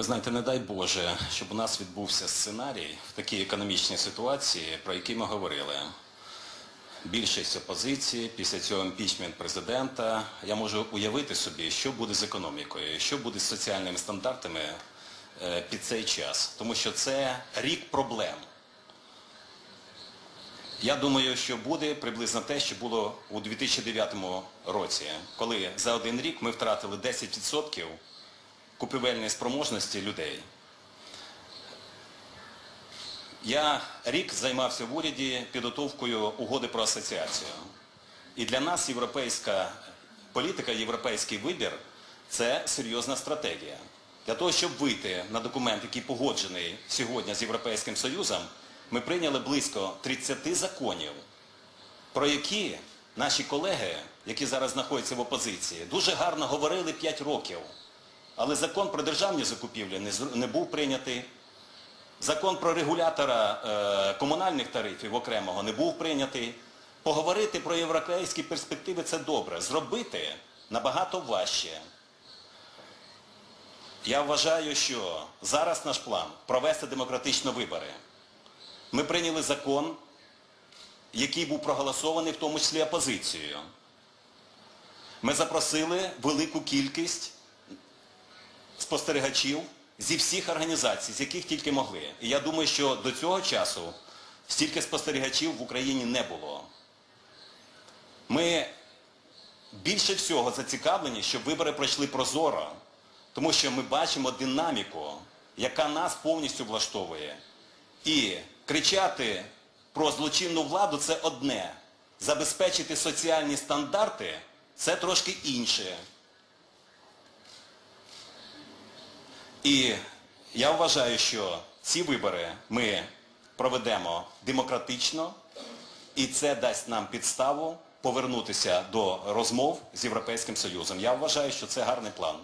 Ви знаєте, не дай Боже, щоб у нас відбувся сценарій в такій економічній ситуації, про який ми говорили. Більшість опозиції, після цього імпічмент президента. Я можу уявити собі, що буде з економікою, що буде з соціальними стандартами е, під цей час. Тому що це рік проблем. Я думаю, що буде приблизно те, що було у 2009 році, коли за один рік ми втратили 10% купівельної спроможності людей. Я рік займався в уряді підготовкою угоди про асоціацію. І для нас європейська політика, європейський вибір це серйозна стратегія. Для того, щоб вийти на документ, який погоджений сьогодні з Європейським Союзом, ми прийняли близько 30 законів, про які наші колеги, які зараз знаходяться в опозиції, дуже гарно говорили 5 років. Але закон про державні закупівлі не, був прийнятий. Закон про регулятора е, комунальних тарифів окремого не був прийнятий. Поговорити про європейські перспективи це добре. Зробити набагато важче. Я вважаю, що зараз наш план провести демократичні вибори. Ми прийняли закон, який був проголосований в тому числі опозицією. Ми запросили велику кількість спостерігачів зі всіх організацій, з яких тільки могли. І я думаю, що до цього часу стільки спостерігачів в Україні не було. Ми більше всього зацікавлені, щоб вибори пройшли прозоро, тому що ми бачимо динаміку, яка нас повністю влаштовує. І кричати про злочинну владу це одне. Забезпечити соціальні стандарти це трошки інше. І я вважаю, що ці вибори ми проведемо демократично, і це дасть нам підставу повернутися до розмов з Європейським Союзом. Я вважаю, що це гарний план.